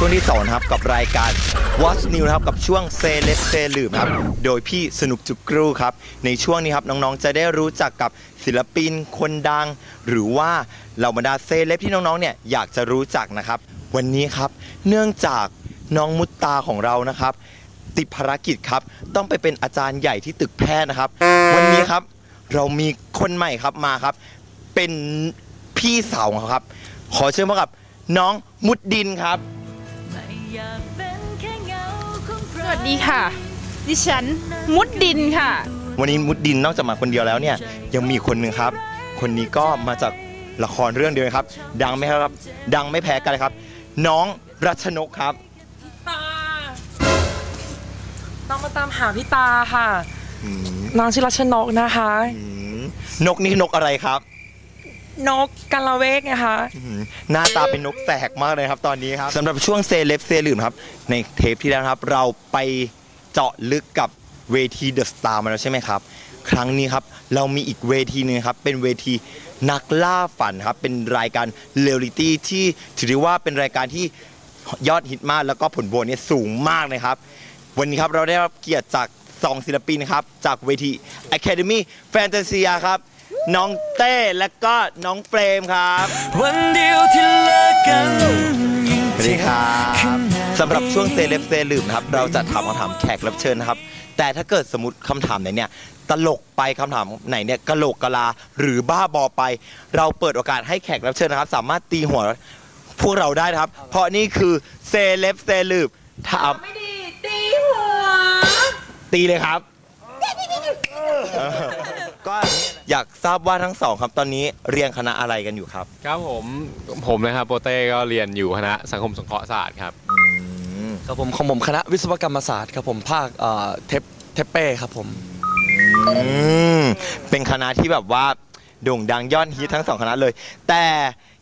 ช่วงที่สองนะครับกับรายการ What's New นะครับกับช่วงเซเลบเซลืมครับโดยพี่สนุกจุกรูครับในช่วงนี้ครับน้องๆจะได้รู้จักกับศิลปินคนดัง หรือว่าเหล่าบรรดาเซเลบที่น้องๆเนี่ยอยากจะรู้จักนะครับวันนี้ครับเนื่องจากน้องมุตตาของเรานะครับ ติดภารกิจครับต้องไปเป็นอาจารย์ใหญ่ที่ตึกแพทย์นะครับ วันนี้ครับเรามีคนใหม่ครับมาครับ เป็นพี่สาวของเขาครับ ขอเชิญมากับน้องมุดดินครับ สวัสดีค่ะ ดิฉันมุดดินค่ะ วันนี้มุดดินนอกจากมาคนเดียวแล้วเนี่ยยังมีคนหนึ่งครับ คนนี้ก็มาจากละครเรื่องเดียวกันครับ ดังไหมครับ ดังไม่แพ้กันเลยครับ น้องรัชนกครับตาต้องมาตามหาพี่ตาค่ะอืมน้องชื่อรัชนกนะคะอืมนกนี่นกอะไรครับ นกกันละเวกไงคะอืมหน้าตาเป็นนกแสกมากเลยครับตอนนี้ครับสำหรับช่วงเซเลบเซลืมครับ ในเทปที่แล้วนะครับ เราไปเจาะลึกกับเวทีเดอะสตาร์มาแล้วใช่ไหมครับ ครั้งนี้ครับ เรามีอีกเวทีหนึงครับ เป็นเวทีนักล่าฝันครับ เป็นรายการเรียลลิตี้ที่ถือได้ว่าเป็นรายการที่ยอดฮิตมาก แล้วก็ผลโหวตเนี่ยสูงมากเลยครับ วันนี้ครับเราได้รับเกียรติจากสองศิลปินครับ จากเวที Academy Fantasia ครับ น้องเต้และก็น้องเฟรมครับวันเดียวที่เลิกกันสวัสดีครับสำหรับช่วงเซเลบเซลืมนะครับ เราจะถามคำถามแขกรับเชิญนะครับ แต่ถ้าเกิดสมมติคำถามไหนเนี่ยตลกไปคำถามไหนเนี่ยกะโหลกกะลาหรือบ้าบอไป เราเปิดโอกาสให้แขกรับเชิญนะครับ สามารถตีหัวพวกเราได้นะครับ เพราะนี่คือเซเลบเซลืมถามไม่ดีตีหัว ตีเลยครับ ก็อยากทราบว่าทั้งสองครับตอนนี้เรียนคณะอะไรกันอยู่ครับ ครับผมผมนะครับโปเต้ก็เรียนอยู่คณะสังคมสงเคราะห์ศาสตร์ครับครับผมของผมคณะวิศวกรรมศาสตร์ครับผมภาคเอ่อเทปเทปเป้ครับผมอืมเป็นคณะที่แบบว่าโด่งดังยอดฮิตทั้งสองคณะเลย แต่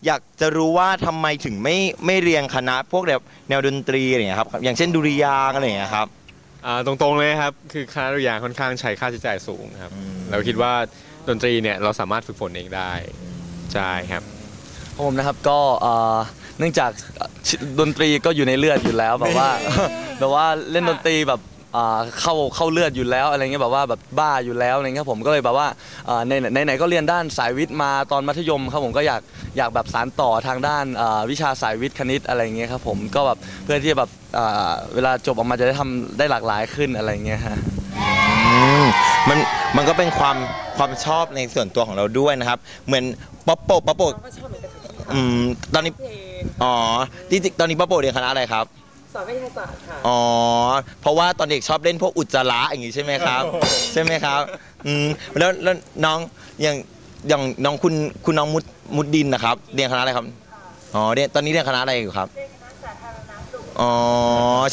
อยากจะรู้ว่าทำไมถึงไม่ไม่เรียนคณะพวกแบบแนวดนตรีอะไรอย่างเงี้ยครับ อย่างเช่นดุริยางค์อะไรอย่างเงี้ยครับ อ่าตรงๆเลยครับ คือคณะดุริยางค์ค่อนข้างใช้ค่าใช้จ่ายสูงครับอืมเราคิดว่าดนตรีเนี่ยเราสามารถฝึกฝนเองได้ใช่ครับ ของผมนะครับก็เอ่อเนื่องจากเอ่อชิดนตรีก็อยู่ในเลือดอยู่แล้วแบบว่า แบบว่าเล่นดนตรีแบบ อ่าเข้าเข้าเลือดอยู่แล้วอะไรเงี้ยแบบว่าแบบบ้าอยู่แล้วอะไรเงี้ยครับผมก็เลยแบบว่าอ่าในในไหนๆก็เรียนด้านสายวิทย์มาตอนมัธยมครับผมก็อยากอยากแบบสานต่อทางด้านอ่าวิชาสายวิทย์คณิตอะไรเงี้ยครับผมก็แบบเพื่อที่จะแบบอ่าเวลาจบออกมาจะได้ทำได้หลากหลายขึ้นอะไรเงี้ยฮะ อืมมันมันก็เป็นความความชอบในส่วนตัวของเราด้วยนะครับ เหมือนป๊อปโปป๊อปโปอืมตอนนี้อ๋อจริงๆตอนนี้ป๊อปโปเรียนคณะอะไรครับส อนวิทยาศาสตร์ค่ะ อ๋อ เพราะว่าตอนเด็กชอบเล่นพวกอุจจาระอย่างงี้ใช่ไหมครับ ใช่ไหมครับ อืม แล้วแล้วน้องอย่างอย่างน้องคุณคุณน้องมุดมุดดินนะครับ เรียนคณะอะไรครับ อ๋อเรียนตอนนี้เรียนคณะอะไรอยู่ครับ อ๋อ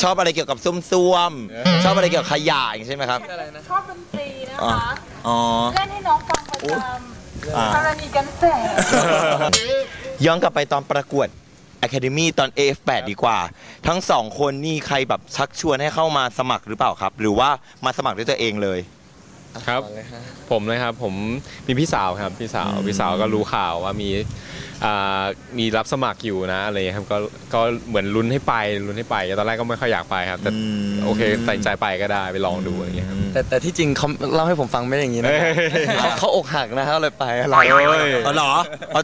ชอบอะไรเกี่ยวกับส้มซ่วมๆชอบอะไรเกี่ยวกับขยะอย่างงี้ใช่ไหมครับ ชอบดนตรีนะอ๋อคะอ๋อ เล่นให้น้องฟังประจอ่าำกรณีกันแสงย้อนกลับไปตอนประกวด Academy ตอน AF8 ดีกว่า ทั้งสองคนนี่ใครแบบชักชวนให้เข้ามาสมัครหรือเปล่าครับ หรือว่ามาสมัครด้วยตัวเองเลย ครับ ผมนะครับผมมีพี่สาวครับพี่สาวอืมพี่สาวก็รู้ข่าวว่ามีอ่ามีรับสมัครอยู่นะอะไรครับก็ก็เหมือนลุ้นให้ไปลุ้นให้ไปตอนแรกก็ไม่ค่อยอยากไปครับแต่โอเคตัดสินใจไปก็ได้ไปลองดูอะไรอย่างเงี้ยครับ แต่แต่ที่จริงเขาเล่าให้ผมฟังไม่ได้อย่างนี้นะเอ้ยเขาเขาอกหักนะครับเลยไปอะไร โอ้ย อ๋อเหรอเอา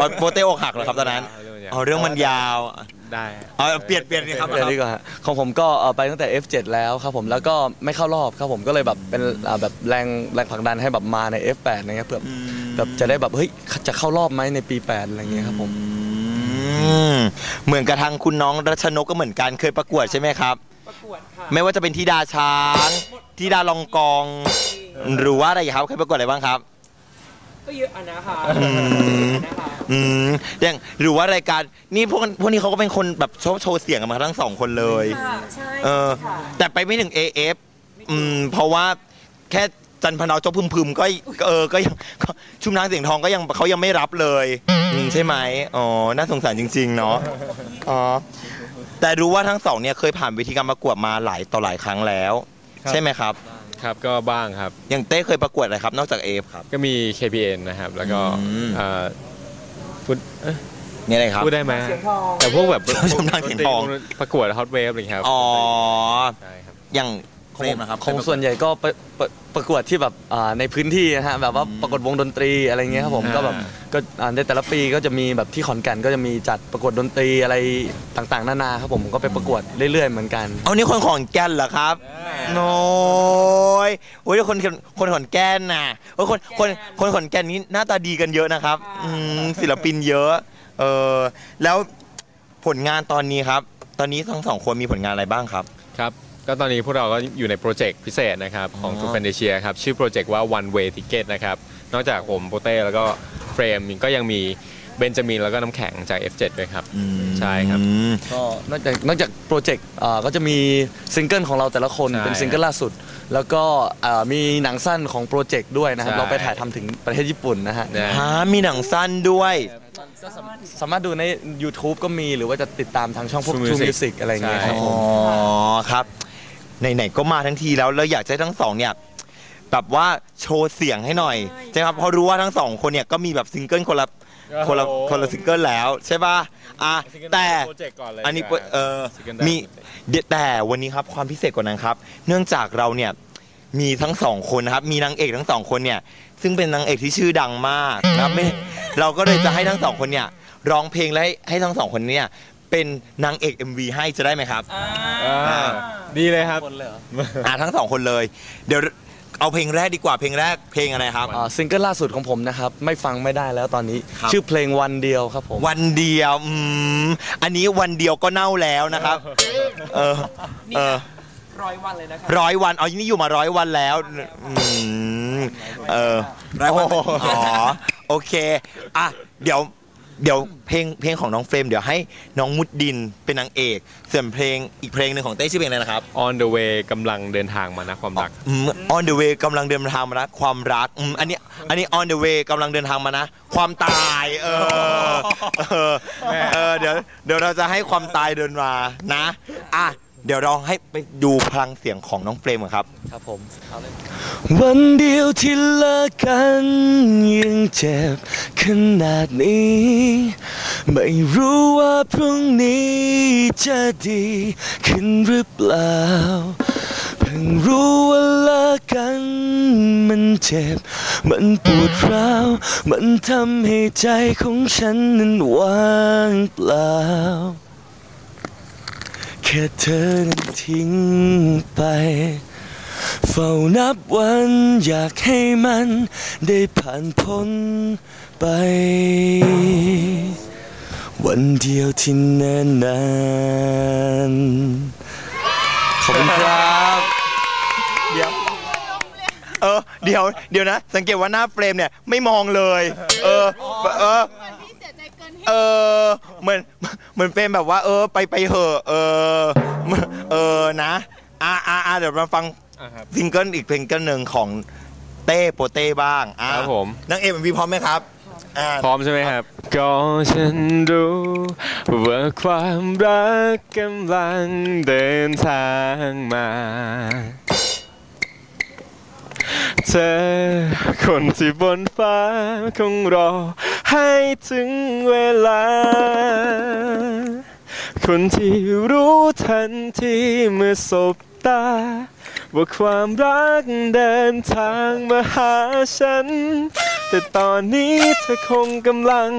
เอาโปเต้อกหักเหรอครับตอนนั้น เอาเรื่องมันยาวได้เอาเปลี่ยนเปลี่ยนเลยครับเดี๋ยวดีกว่าฮะของผมก็เอ่อไปตั้งแต่ F7 แล้วครับผมแล้วก็ไม่เข้ารอบครับผมก็เลยแบบเป็นอ่าแบบแรงแรงผลักดันให้แบบมาใน F8 นะครับเพื่อแบบจะได้แบบเฮ้ยจะเข้ารอบไหมในปี 8 อะไรเงี้ยครับผมอืมเหมือนกับทางคุณน้องรัชนกก็เหมือนกันเคยประกวดใช่ไหมครับ ประกวดค่ะไม่ว่าจะเป็นธิดาช้างธิดาลองกอง หรือว่าอะไรครับเคยประกวดอะไรบ้างครับ ก็เยอะอะนะคะอืม นะคะอืมอย่างหรือว่ารายการนี่พวกพวกนี้เขาก็เป็นคนแบบชอบโชว์เสียงกันมาทั้งสองคนเลย ค่ะใช่เออ ค่ะแต่ไปไม่ถึง AF อืม เพราะว่าแค่จันพนาวเจ้าพึมพึมๆก็ก็เออก็ยังก็ชุมนางเสียงทองก็ยังเขายังไม่รับเลยอืมใช่ไหมอ๋อน่าสงสารจริง ๆ เนาะอ๋อแต่รู้ว่าทั้งสองเนี่ยเคยผ่านเวทีการประกวดมาหลายต่อหลายครั้งแล้ว ครับ ใช่ไหมครับ ครับก็บ้างครับ อย่างเต้เคยประกวดอะไรครับ นอกจาก AF ครับ ก็มี KPN นะครับ แล้วก็อืม เอ่อฟุตเอ้ยนี่อะไรครับ พูดได้ไหมเสียงทอง แต่พวกแบบชมทางเสียงทอง ประกวดฮอตเวฟอะไรอย่างเงี้ยครับอ๋อ ใช่ครับ อย่าง เฟรมนะครับของส่วนใหญ่ก็ประประประกวดที่แบบอ่าในพื้นที่นะฮะแบบว่าประกวดวงดนตรีอะไรเงี้ยครับผมอ่าก็แบบก็อ่าในแต่ละปีก็จะมีแบบที่ขอนแก่นก็จะมีจัดประกวดดนตรีอะไรต่างๆ นานาครับผมก็ไปประกวดเรื่อยๆเหมือนกัน เอานี่คนขอนแก่นเหรอครับโน้ยโอ้ยคนคนขอนแก่นน่ะโอ้ยคนคนคนขอนแก่นนี้หน้าตาดีกันเยอะนะครับอืมศิลปินเยอะเออแล้วผลงานตอนนี้ครับ ตอนนี้ทั้งสองคนมีผลงานอะไรบ้างครับครับ ก็ตอนนี้พวกเราก็อยู่ในโปรเจกต์พิเศษนะครับ ของอ๋อทูเฟนเดเชียครับ ชื่อโปรเจกต์ว่า One Way Ticket นะครับ นอกจากผมโปเต้แล้วก็เฟรมก็ยังมีเบนจามินแล้วก็น้ำแข็งจาก F7 ด้วยครับ ใช่ครับ อืมก็นอกจากนอกจากโปรเจกต์อ่าก็จะมีซิงเกิลของเราแต่ละคนใช่เป็นซิงเกิลล่าสุด แล้วก็อ่ามีหนังสั้นของโปรเจกต์ด้วยนะครับ ใช่ เราไปถ่ายทำถึงประเทศญี่ปุ่นนะฮะ นะฮะมีหนังสั้นด้วย สามารถดูใน YouTube ก็มีหรือว่าจะติดตามทางช่องพวก True True Music Music อะไรอย่างเงี้ยครับผอ๋อมครับ ไหนๆก็มาทั้งทีแล้วเราอยากจะให้ทั้งสองเนี่ยแบบว่าโชว์เสียงให้หน่อยใช่ไหมครับเพราะรู้ว่าทั้งสองคนเนี่ยก็มีแบบซิงเกิลคนละคนละโอ้โหคนละซิงเกิลแล้วใช่ป่ะอะแต่โปรเจกต์ก่อนเลยอันนี้ดีกว่าเออซิงเกิลแรกมีเดี๋ยวแต่วันนี้ครับความพิเศษกว่านั้นครับ เนื่องจากเราเนี่ยมีทั้งสองคนนะครับมีนางเอกทั้งสองคนเนี่ยซึ่งเป็นนางเอกที่ชื่อดังมากนะครับไม่เราก็เลยจะให้ทั้งสองคนเนี่ยร้องเพลงและให้ให้ทั้งสองคนเนี่ย เป็นนางเอก MV ให้จะได้ไหมครับ อ่า ดีเลยครับอ่าทั้งสองคนเลย เดี๋ยวเอาเพลงแรกดีกว่าเพลงแรกเพลงอะไรครับ อ่าซิงเกิลล่าสุดของผมนะครับ ไม่ฟังไม่ได้แล้วตอนนี้ ครับ ชื่อเพลงวันเดียวครับผม วันเดียวอืมอันนี้วันเดียวก็เน่าแล้วนะครับ เออเออร้อยวันเลยนะคะร้อยวันเอานี่อยู่มาร้อยวันแล้วอืมเออร้อยวันอ๋อโอเคอะเดี๋ยว เดี๋ยวเพลงเพลงของน้องเฟรมเดี๋ยวให้น้องมุดดินเป็นนางเอกส่วนเพลงอีกเพลงหนึ่งของเต้ชื่อเพลงอะไรนะครับ On the way กำลังเดินทางมานะความรัก อืม on the way กำลังเดินทางมานะความรักอืมอันนี้อันนี้ on the way กำลังเดินทางมานะ ความตายเออเออเออเดี๋ยวเดี๋ยวเราจะให้ความตายเดินมานะอะ เดี๋ยวเราให้ไปดูพลังเสียงของน้องเฟรมก่อนครับ ครับผมวันเดียวที่เลิกกันยังเจ็บขนาดนี้ ไม่รู้ว่าพรุ่งนี้จะดีขึ้นหรือเปล่า เพิ่งรู้ว่าเลิกกันมันเจ็บ มันปวดร้าว มันทำให้ใจของฉันนั้นว่างเปล่า ค่เธอนั้นทิ้งไป เฝ้านับวันอยากให้มันได้ผ่านพ้นไป วันเดียวที่แน่นานขอบคุณครับเดี๋ยวเออเดี๋ยวเดี๋ยวนะ สังเกตว่าหน้าเฟรมเนี่ยไม่มองเลย เออ เออเออ เหมือนเหมือนเฟรมแบบว่า เออ ไปไปเหอะ เออ เออนะอ่าอ่าอ่าเดี๋ยวมาฟังอ่าครับ ซิงเกิลอีกเพลงเกิลหนึ่งของเต้โปเต้บ้างอ่าครับผม นางเอ็มวีพร้อมไหมครับอ่า พร้อมใช่ไหมครับ ก็ฉันรู้ว่าความรักกำลังเดินทางมา เธอคนที่บนฟ้าคงรอ ให้ถึงเวลา คนที่รู้ทันทีเมื่อสบตา ว่าความรักเดินทางมาหาฉัน แต่ตอนนี้เธอคงกำลัง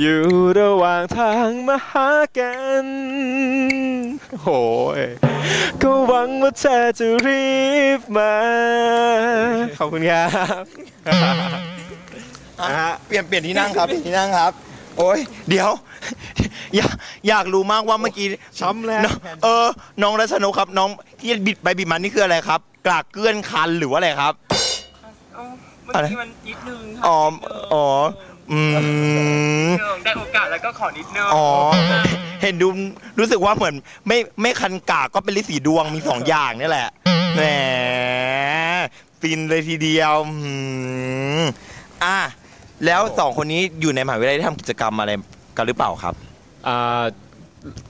อยู่ระหว่างทางมาหากันโอยก็หวังว่าเธอจะรีบมา ขอบคุณครับ อะเปลี่ยนเปลี่ยนที่นั่งครับเปลี่ยนที่นั่งครับ โอ้ยเดี๋ยว อยากอยากรู้มากว่าเมื่อกี้ช้ำแล้วน้องเออ น้องรัชนกครับ น้องที่บิดไปบิดมานี่คืออะไรครับ กลากเกลื่อนคันหรือว่าอะไรครับ เอ้าเมื่อกี้มันนิดนึงค่ะอ๋อ อ๋อ อืม นิดนึงได้โอกาสแล้วก็ขอนิดนึงอ๋อ เห็นดูรู้สึกว่าเหมือน ไม่ไม่คันกากก็เป็นลิสีดวงมีสองอย่างนี่แหละ แหมฟินเลยทีเดียวอืมอะ แล้วสองคนนี้อยู่ในมหาวิทยาลัยได้ทำกิจกรรมอะไรกันหรือเปล่าครับ อ่า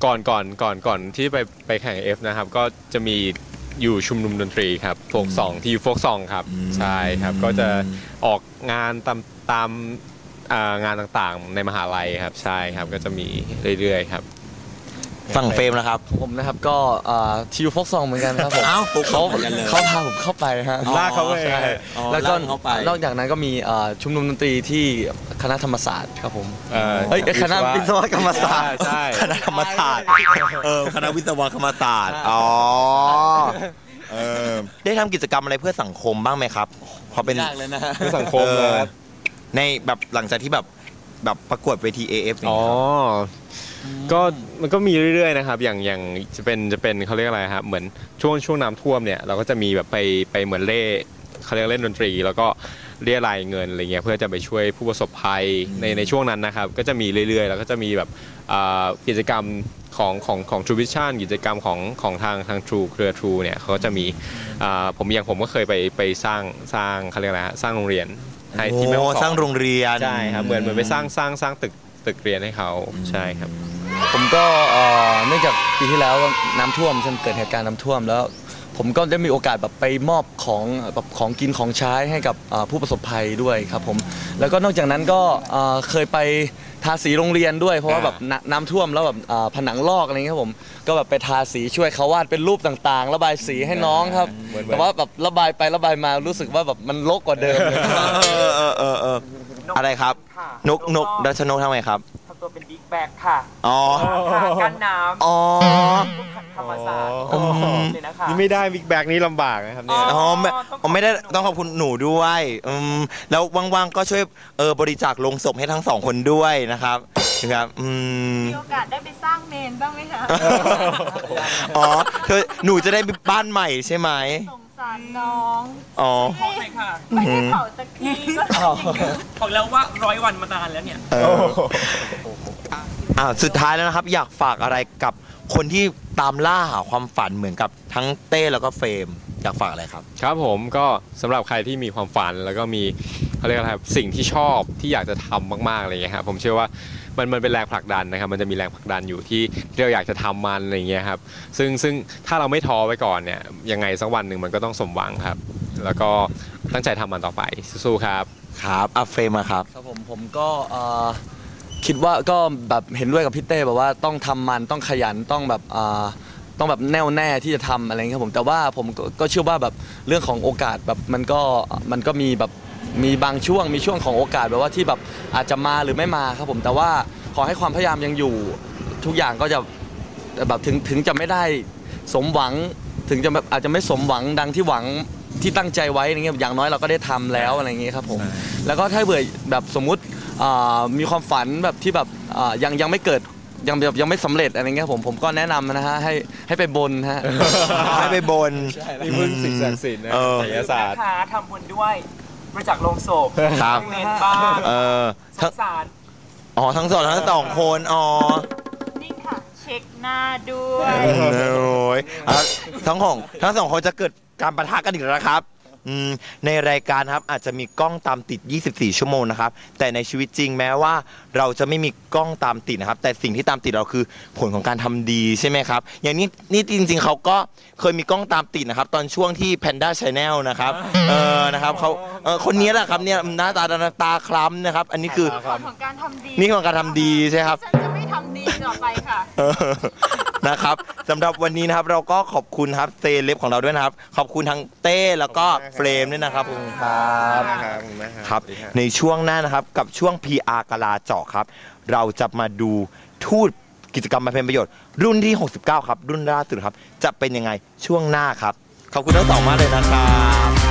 ก่อนก่อนก่อนก่อนที่ไปไปแข่ง F นะครับ ก็จะมีอยู่ชุมนุมดนตรีครับโฟกซองที่โฟกซองครับอืม ใช่ครับก็จะออกงานตามตามอ่างานต่างๆ ในมหาลัยครับใช่ครับก็จะมีเรื่อยๆครับ ฝั่งเฟรมนะครับ ผมนะครับก็ทีวฟกซองเหมือนกันครับผมอ้าวฟุกซเขาองเหมือนกันเลยเขาพาผมเข้าไปฮะลากเขาไปใช่อ๋อแล้วก็ลากเขาไป นอกจากนั้นก็มีเอ่อชุมนุมดนตรีที่คณะธรรมศาสตร์ครับผมเอ่อเฮ้ยคณะวิศวกรรมศาสตร์ใช่คณะธรรมศาสตร์เออคณะวิศวกรรมศาสตร์อ๋อเออได้ทำกิจกรรมอะไรเพื่อสังคมบ้างไหมครับพอเป็น ยากเลยนะฮะในสังคมเลยออในแบบหลังจากที่แบบแบบประกวดเวที AF อ๋อ ก็มันก็มีเรื่อยๆนะครับ อย่างอย่างจะเป็นจะเป็นเขาเรียกอะไรครับเหมือนช่วงช่วงน้ำท่วมเนี่ยเราก็จะมีแบบไปไปเหมือนเล่เขาเรียกเล่นดนตรี แล้วก็เรียรายเงินอะไรเงี้ยเพื่อจะไปช่วยผู้ประสบภัยในในช่วงนั้นนะครับ ก็จะมีเรื่อยๆ แล้วก็จะมีแบบอ่ากิจกรรมของของของ True Vision กิจกรรมของของทางทาง True เครือ True เนี่ยเขาก็จะมีอ่าผมอย่างผมก็เคยไปไปสร้างสร้างเขาเรียกอะไรฮะสร้างโรงเรียนให้ที่แม่ฮ่โอ้องสอน สร้างโรงเรียน ใช่ครับเหมือนเหมือนไปสร้างสร้างสร้างตึก ตึกเรียนให้เขาใช่ครับ ผมก็เอ่อเนื่องจากปีที่แล้วน้ำท่วมใช่ไหมเกิดเหตุการณ์น้ำท่วมแล้ว ผมก็ได้มีโอกาสแบบไปมอบของแบบของกินของใช้ให้กับเอ่อผู้ประสบภัยด้วยครับผมแล้วก็นอกจากนั้นก็เอ่อเคยไปทาสีโรงเรียนด้วย เพราะว่าแบบน้ำน้ำท่วมแล้วแบบเอ่อผนังลอกอะไรเงี้ยครับผมก็แบบไปทาสีช่วยเขาวาดเป็นรูปต่างๆ ระบายสีให้น้องครับเหมือนแต่ว่าแบบระบายไประบายมารู้สึกว่าแบบมันรกกว่าเดิมเลย เออเออเออเออ อะไรครับ ค่ะนกนกดัชนกทำไมครับ ทำตัวเป็นบิ๊กแบกค่ะอ๋อ ค่ะกันน้อ๋อำธรรมศาสตร์อ๋อเลยนะคะ นี่ไม่ได้บิ๊กแบกนี้ลำบากนะครับเนี่ย อ๋อไม่ต้องขอบคุณอ๋อไม่ได้ต้องขอบคุณหนูด้วยอืมแล้วว่างๆก็ช่วยเออบริจาคลงศพให้ทั้งสองคนด้วยนะครับนะครับอืม มีโอกาสได้ไปสร้างเมนบ้างไหมคะ อ๋อเธอหนูจะได้บ้านใหม่ใช่ไหมสงสาร น้องอ๋อ ขอเลยค่ะไม่ได้เผาสักทีก็ทำอย่างนี้บอกแล้วว่าร้อยวันมานานแล้วเนี่ย เอออ่าสุดท้ายแล้วนะครับ อยากฝากอะไรกับคนที่ตามล่าหาความฝันเหมือนกับทั้งเต้แล้วก็เฟรมอยากฝากอะไรครับ ครับผมก็สำหรับใครที่มีความฝันแล้วก็มีเขาเรียกอะไรครับสิ่งที่ชอบที่อยากจะทำมากๆอะไรเงี้ยครับผมเชื่อว่า มันมันเป็นแรงผลักดันนะครับ มันจะมีแรงผลักดันอยู่ที่ที่เราอยากจะทำมันอะไรเงี้ยครับ ซึ่งซึ่งถ้าเราไม่ท้อไว้ก่อนเนี่ยยังไงสักวันหนึ่งมันก็ต้องสมหวังครับ แล้วก็ตั้งใจทำมันต่อไปสู้ๆครับครับอะเฟรมอะครับครับผมผมก็เอ่อคิดว่าก็แบบเห็นด้วยกับพี่เต้แบบว่าต้องทำมันต้องขยันต้องแบบเอ่อต้องแบบแน่วแน่ที่จะทำอะไรเงี้ยครับผมแต่ว่าผมก็ก็เชื่อว่าแบบเรื่องของโอกาสแบบมันก็มันก็มีแบบ มีบางช่วงมีช่วงของโอกาสแบบว่าที่แบบอาจจะมาหรือไม่มาครับผม แต่ว่าขอให้ความพยายามยังอยู่ ทุกอย่างก็จะแบบถึงถึงจะไม่ได้สมหวังถึงจะแบบอาจจะไม่สมหวังดังที่หวังที่ตั้งใจไว้อะไรเงี้ยอย่างน้อยเราก็ได้ทำแล้วอะไรเงี้ยครับผมแล้วก็ถ้าเบื่อแบบสมมุติอ่ามีความฝันแบบที่แบบอ่ายังยังไม่เกิดยังแบบยังไม่สำเร็จอะไรเงี้ยผมผมก็แนะนำนะฮะให้ให้ไปบนฮะให้ไปบนนี่พึ่งสิ่งศักดิ์สิทธิ์นะเออศิลศาสตร์นะคะทำบุญด้วย บริจาคลงศพครับเมนบ้างเออสทั้งงสาร อ๋อทั้งสองทั้งสองคนอ๋อนี่ค่ะ เช็คหน้าด้วย โอ้ยอะทั้งของทั้งสองคนจะเกิดการประทะกันอีกแล้วนะครับอืม ในรายการครับอาจจะมีกล้องตามติด 24 ชั่วโมงนะครับ แต่ในชีวิตจริงแม้ว่าเราจะไม่มีกล้องตามติดนะครับ แต่สิ่งที่ตามติดเราคือผลของการทำดีใช่ไหมครับ อย่างนี้นี่จริง ๆ เขาก็เคยมีกล้องตามติดนะครับ ตอนช่วงที่ Panda Channel นะครับเออนะครับเขาเออคนนี้แหละครับเนี่ยหน้าตาดำตาคล้ำนะครับ อันนี้คือผลของการทำดีนี่คือการทำดีใช่ครับฉันจะไม่ทำดีต่อไปค่ะเออ นะครับสำหรับวันนี้นะครับเราก็ขอบคุณครับเซเลบของเราด้วยนะครับ ขอบคุณทั้งเต้แล้วก็เฟรมด้วยนะครับขอบคุณครับครับขอบคุณมากครับครับสวัสดีครับ ในช่วงหน้านะครับกับช่วง PR กะลาเจาะครับ เราจะมาดูทูตกิจกรรมมาเป็นประโยชน์ รุ่นที่ 69 ครับ รุ่นล่าสุดครับ จะเป็นยังไงช่วงหน้าครับ ขอบคุณทั้งสองมากเลยนะครับ